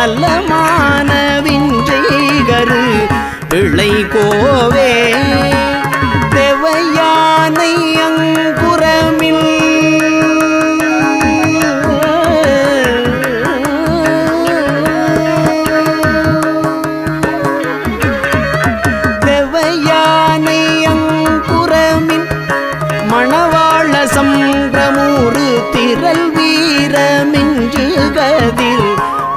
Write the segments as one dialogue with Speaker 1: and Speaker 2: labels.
Speaker 1: நிசதேவலங்கிருத நலமான விஞ்சைகரு கோவே. தேவையானை அங்குரமில். தேவையானை அங்குரமின் மணவாள சம்பிரமூறு திரள் வீரமின்று கதில்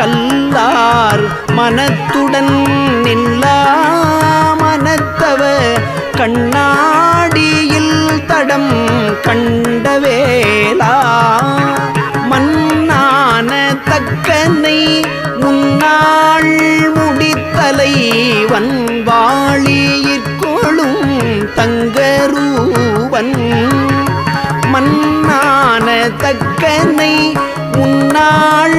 Speaker 1: கல்லார் மனத்துடன் நில்லா மனத்தவ கண்ணாடியில் தடம் கண்டவேலா மன்னான தக்கனை முன்னாள் முடித்தலை வன்வாளியிற்கொழும் தங்கரூவன். மன்னான தக்கனை முன்னாள்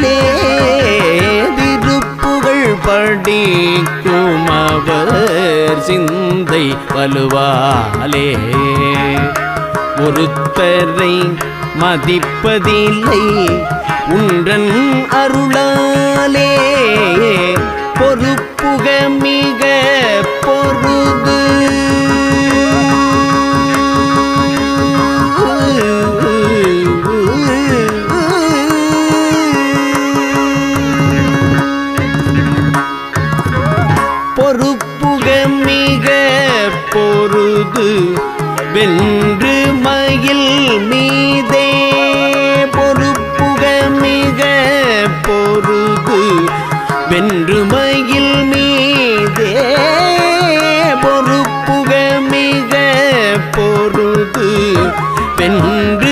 Speaker 1: உண்டனருளாலே திருப்புகழ் படிக்கும் அவர் சிந்தை வலுவாலே. ஒருத்தரை மதிப்பதில்லை உன்றன் அருளாலே. பொழுது வென்று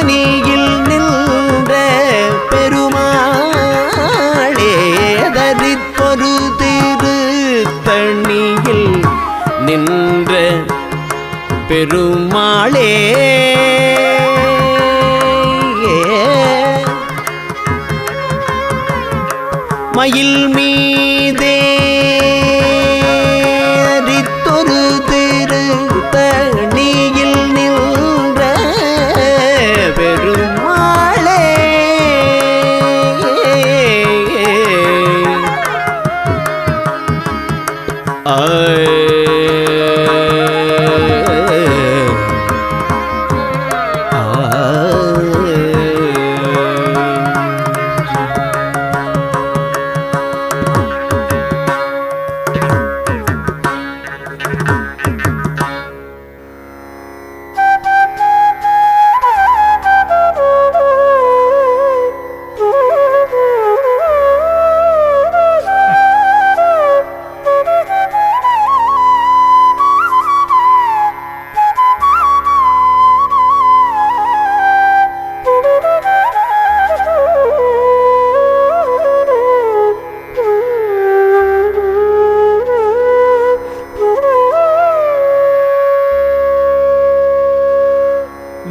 Speaker 1: ಧ್ವನಿ